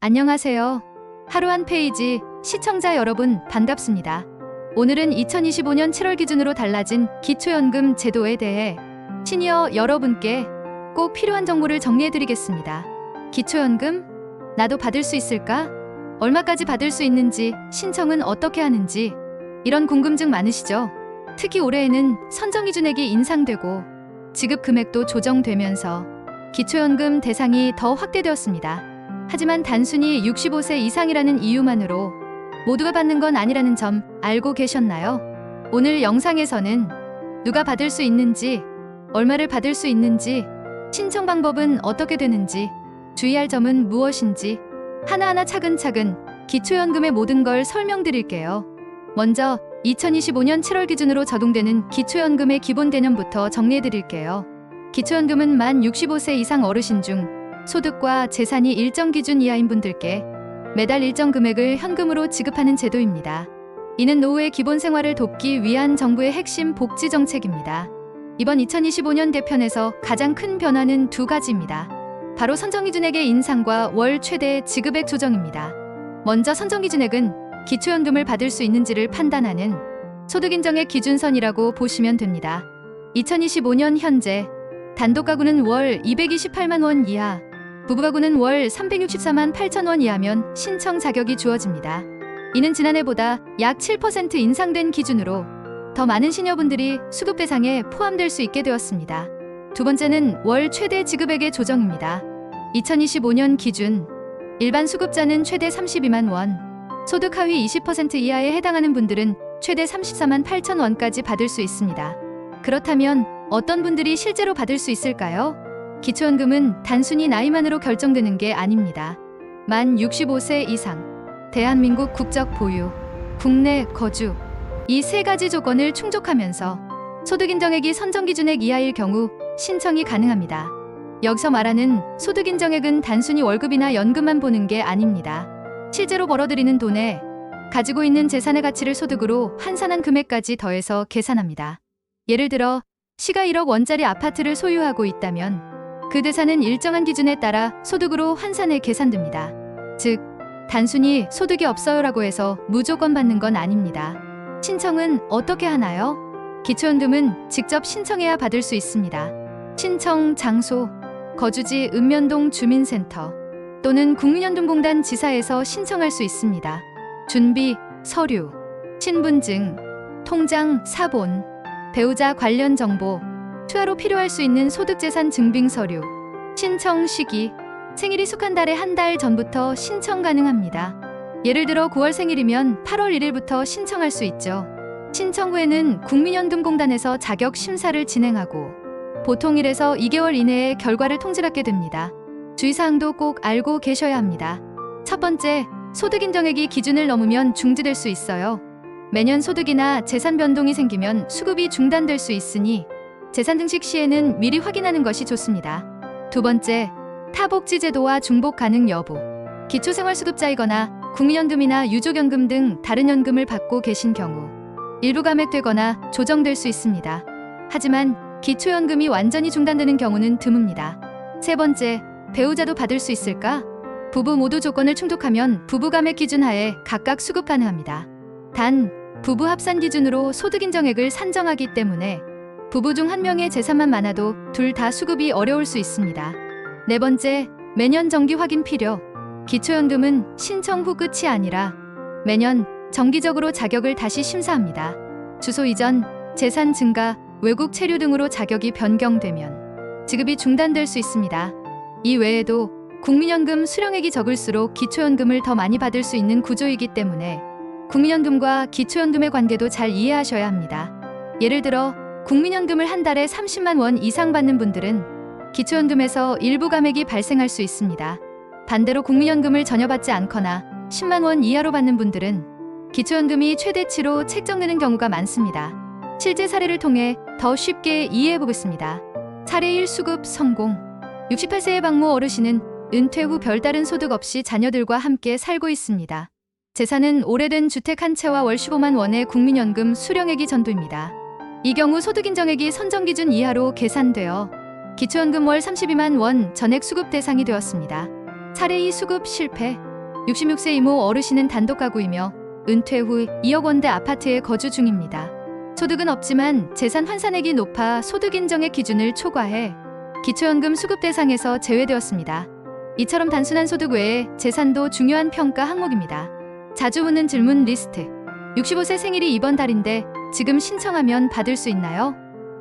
안녕하세요. 하루 한 페이지 시청자 여러분 반갑습니다. 오늘은 2025년 7월 기준으로 달라진 기초연금 제도에 대해 시니어 여러분께 꼭 필요한 정보를 정리해 드리겠습니다. 기초연금? 나도 받을 수 있을까? 얼마까지 받을 수 있는지, 신청은 어떻게 하는지, 이런 궁금증 많으시죠? 특히 올해에는 선정 기준액이 인상되고 지급 금액도 조정되면서 기초연금 대상이 더 확대되었습니다. 하지만 단순히 65세 이상이라는 이유만으로 모두가 받는 건 아니라는 점 알고 계셨나요? 오늘 영상에서는 누가 받을 수 있는지, 얼마를 받을 수 있는지, 신청 방법은 어떻게 되는지, 주의할 점은 무엇인지 하나하나 차근차근 기초연금의 모든 걸 설명드릴게요. 먼저 2025년 7월 기준으로 적용되는 기초연금의 기본 개념부터 정리해드릴게요. 기초연금은 만 65세 이상 어르신 중 소득과 재산이 일정 기준 이하인 분들께 매달 일정 금액을 현금으로 지급하는 제도입니다. 이는 노후의 기본 생활을 돕기 위한 정부의 핵심 복지 정책입니다. 이번 2025년 개편에서 가장 큰 변화는 두 가지입니다. 바로 선정 기준액의 인상과 월 최대 지급액 조정입니다. 먼저 선정 기준액은 기초연금을 받을 수 있는지를 판단하는 소득 인정의 기준선이라고 보시면 됩니다. 2025년 현재 단독 가구는 월 228만 원 이하, 부부 가구는 월 364만 8천 원 이하면 신청 자격이 주어집니다. 이는 지난해보다 약 7% 인상된 기준으로 더 많은 시니어분들이 수급 대상에 포함될 수 있게 되었습니다. 두 번째는 월 최대 지급액의 조정입니다. 2025년 기준 일반 수급자는 최대 32만 원, 소득 하위 20% 이하에 해당하는 분들은 최대 34만 8천 원까지 받을 수 있습니다. 그렇다면 어떤 분들이 실제로 받을 수 있을까요? 기초연금은 단순히 나이만으로 결정되는 게 아닙니다. 만 65세 이상, 대한민국 국적 보유, 국내 거주, 이 세 가지 조건을 충족하면서 소득 인정액이 선정 기준액 이하일 경우 신청이 가능합니다. 여기서 말하는 소득 인정액은 단순히 월급이나 연금만 보는 게 아닙니다. 실제로 벌어들이는 돈에 가지고 있는 재산의 가치를 소득으로 환산한 금액까지 더해서 계산합니다. 예를 들어 시가 1억 원짜리 아파트를 소유하고 있다면 그 대산은 일정한 기준에 따라 소득으로 환산해 계산됩니다. 즉, 단순히 소득이 없어요라고 해서 무조건 받는 건 아닙니다. 신청은 어떻게 하나요? 기초연금은 직접 신청해야 받을 수 있습니다. 신청 장소, 거주지 읍면동 주민센터 또는 국민연금공단 지사에서 신청할 수 있습니다. 준비, 서류, 신분증, 통장, 사본, 배우자 관련 정보, 투하로 필요할 수 있는 소득재산 증빙 서류, 신청 시기, 생일이 속한 달에 한달 전부터 신청 가능합니다. 예를 들어 9월 생일이면 8월 1일부터 신청할 수 있죠. 신청 후에는 국민연금공단에서 자격 심사를 진행하고 보통 1에서 2개월 이내에 결과를 통지받게 됩니다. 주의사항도 꼭 알고 계셔야 합니다. 첫 번째, 소득 인정액이 기준을 넘으면 중지될 수 있어요. 매년 소득이나 재산 변동이 생기면 수급이 중단될 수 있으니 재산 증식 시에는 미리 확인하는 것이 좋습니다. 두 번째, 타복지 제도와 중복 가능 여부. 기초생활수급자이거나 국민연금이나 유족연금 등 다른 연금을 받고 계신 경우 일부 감액되거나 조정될 수 있습니다. 하지만 기초연금이 완전히 중단되는 경우는 드뭅니다. 세 번째, 배우자도 받을 수 있을까? 부부 모두 조건을 충족하면 부부 감액 기준 하에 각각 수급 가능합니다. 단, 부부 합산 기준으로 소득 인정액을 산정하기 때문에 부부 중 한 명의 재산만 많아도 둘 다 수급이 어려울 수 있습니다. 네 번째, 매년 정기 확인 필요. 기초연금은 신청 후 끝이 아니라 매년 정기적으로 자격을 다시 심사합니다. 주소 이전, 재산 증가, 외국 체류 등으로 자격이 변경되면 지급이 중단될 수 있습니다. 이 외에도 국민연금 수령액이 적을수록 기초연금을 더 많이 받을 수 있는 구조이기 때문에 국민연금과 기초연금의 관계도 잘 이해하셔야 합니다. 예를 들어 국민연금을 한 달에 30만 원 이상 받는 분들은 기초연금에서 일부 감액이 발생할 수 있습니다. 반대로 국민연금을 전혀 받지 않거나 10만 원 이하로 받는 분들은 기초연금이 최대치로 책정되는 경우가 많습니다. 실제 사례를 통해 더 쉽게 이해해 보겠습니다. 사례 1 수급 성공. 68세의 박모 어르신은 은퇴 후 별다른 소득 없이 자녀들과 함께 살고 있습니다. 재산은 오래된 주택 한 채와 월 15만 원의 국민연금 수령액이 전부입니다. 이 경우 소득 인정액이 선정 기준 이하로 계산되어 기초연금 월 32만 원 전액 수급 대상이 되었습니다. 사례 2 수급 실패. 66세 이모 어르신은 단독 가구이며 은퇴 후 2억 원대 아파트에 거주 중입니다. 소득은 없지만 재산 환산액이 높아 소득 인정의 기준을 초과해 기초연금 수급 대상에서 제외되었습니다. 이처럼 단순한 소득 외에 재산도 중요한 평가 항목입니다. 자주 묻는 질문 리스트. 65세 생일이 이번 달인데 지금 신청하면 받을 수 있나요?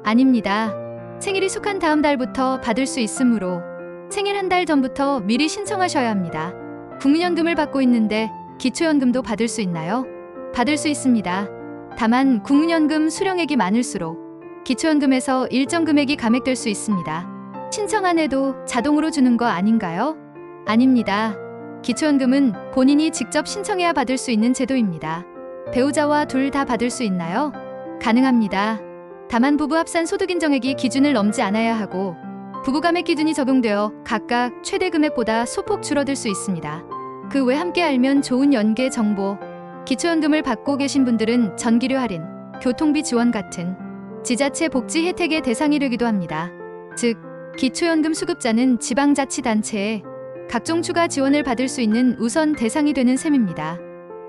아닙니다. 생일이 속한 다음 달부터 받을 수 있으므로 생일 한 달 전부터 미리 신청하셔야 합니다. 국민연금을 받고 있는데 기초연금도 받을 수 있나요? 받을 수 있습니다. 다만 국민연금 수령액이 많을수록 기초연금에서 일정 금액이 감액될 수 있습니다. 신청 안 해도 자동으로 주는 거 아닌가요? 아닙니다. 기초연금은 본인이 직접 신청해야 받을 수 있는 제도입니다. 배우자와 둘 다 받을 수 있나요? 가능합니다. 다만 부부 합산 소득 인정액이 기준을 넘지 않아야 하고 부부 감액 기준이 적용되어 각각 최대 금액보다 소폭 줄어들 수 있습니다. 그 외 함께 알면 좋은 연계 정보, 기초연금을 받고 계신 분들은 전기료 할인, 교통비 지원 같은 지자체 복지 혜택의 대상이 되기도 합니다. 즉, 기초연금 수급자는 지방자치단체에 각종 추가 지원을 받을 수 있는 우선 대상이 되는 셈입니다.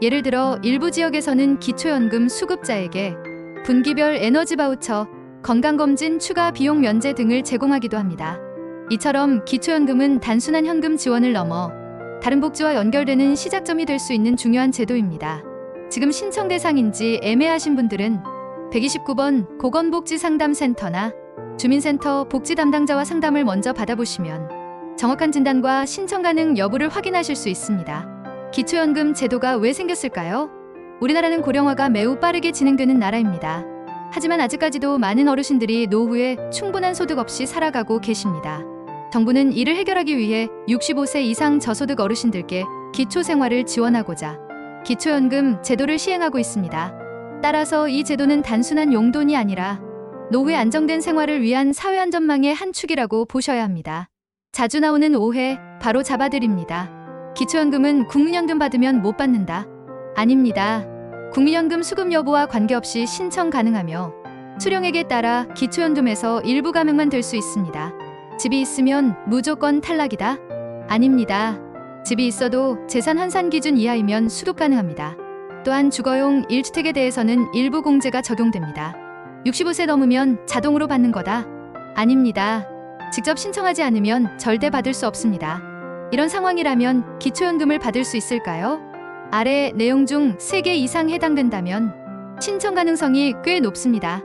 예를 들어 일부 지역에서는 기초연금 수급자에게 분기별 에너지 바우처, 건강검진 추가 비용 면제 등을 제공하기도 합니다. 이처럼 기초연금은 단순한 현금 지원을 넘어 다른 복지와 연결되는 시작점이 될 수 있는 중요한 제도입니다. 지금 신청 대상인지 애매하신 분들은 129번 보건복지상담센터나 주민센터 복지 담당자와 상담을 먼저 받아보시면 정확한 진단과 신청 가능 여부를 확인하실 수 있습니다. 기초연금 제도가 왜 생겼을까요? 우리나라는 고령화가 매우 빠르게 진행되는 나라입니다. 하지만 아직까지도 많은 어르신들이 노후에 충분한 소득 없이 살아가고 계십니다. 정부는 이를 해결하기 위해 65세 이상 저소득 어르신들께 기초생활을 지원하고자 기초연금 제도를 시행하고 있습니다. 따라서 이 제도는 단순한 용돈이 아니라 노후에 안정된 생활을 위한 사회안전망의 한 축이라고 보셔야 합니다. 자주 나오는 오해 바로 잡아드립니다. 기초연금은 국민연금 받으면 못 받는다. 아닙니다. 국민연금 수급 여부와 관계없이 신청 가능하며 수령액에 따라 기초연금에서 일부 감액만 될 수 있습니다. 집이 있으면 무조건 탈락이다? 아닙니다. 집이 있어도 재산 환산 기준 이하이면 수급 가능합니다. 또한 주거용 1주택에 대해서는 일부 공제가 적용됩니다. 65세 넘으면 자동으로 받는 거다? 아닙니다. 직접 신청하지 않으면 절대 받을 수 없습니다. 이런 상황이라면 기초연금을 받을 수 있을까요? 아래 내용 중 3개 이상 해당된다면 신청 가능성이 꽤 높습니다.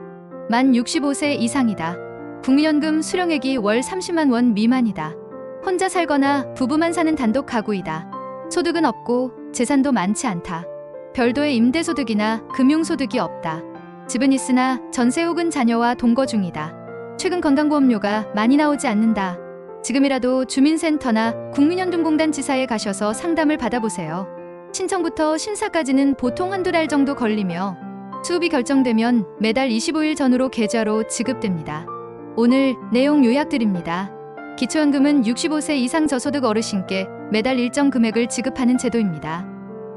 만 65세 이상이다. 국민연금 수령액이 월 30만 원 미만이다. 혼자 살거나 부부만 사는 단독 가구이다. 소득은 없고 재산도 많지 않다. 별도의 임대소득이나 금융소득이 없다. 집은 있으나 전세 혹은 자녀와 동거 중이다. 최근 건강보험료가 많이 나오지 않는다. 지금이라도 주민센터나 국민연금공단 지사에 가셔서 상담을 받아보세요. 신청부터 심사까지는 보통 한두 달 정도 걸리며 수급이 결정되면 매달 25일 전후로 계좌로 지급됩니다. 오늘 내용 요약드립니다. 기초연금은 65세 이상 저소득 어르신께 매달 일정 금액을 지급하는 제도입니다.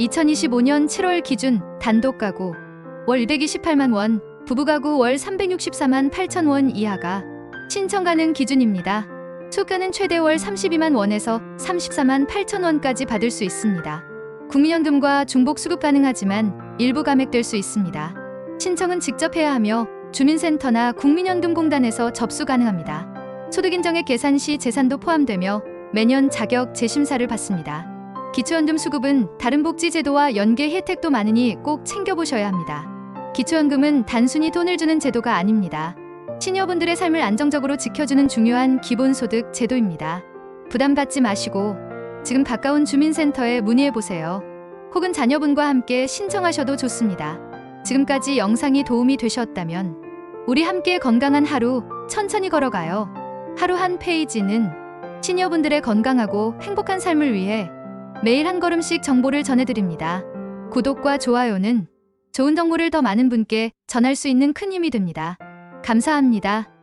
2025년 7월 기준 단독 가구 월 228만 원, 부부 가구 월 364만 8천 원 이하가 신청 가능 기준입니다. 수가는 최대 월 32만 원에서 34만 8천 원까지 받을 수 있습니다. 국민연금과 중복 수급 가능하지만 일부 감액될 수 있습니다. 신청은 직접 해야 하며 주민센터나 국민연금공단에서 접수 가능합니다. 소득인정액 계산 시 재산도 포함되며 매년 자격 재심사를 받습니다. 기초연금 수급은 다른 복지제도와 연계 혜택도 많으니 꼭 챙겨보셔야 합니다. 기초연금은 단순히 돈을 주는 제도가 아닙니다. 시니어분들의 삶을 안정적으로 지켜주는 중요한 기본소득 제도입니다. 부담 갖지 마시고 지금 가까운 주민센터에 문의해보세요. 혹은 자녀분과 함께 신청하셔도 좋습니다. 지금까지 영상이 도움이 되셨다면 우리 함께 건강한 하루 천천히 걸어가요. 하루 한 페이지는 시니어분들의 건강하고 행복한 삶을 위해 매일 한 걸음씩 정보를 전해드립니다. 구독과 좋아요는 좋은 정보를 더 많은 분께 전할 수 있는 큰 힘이 됩니다. 감사합니다.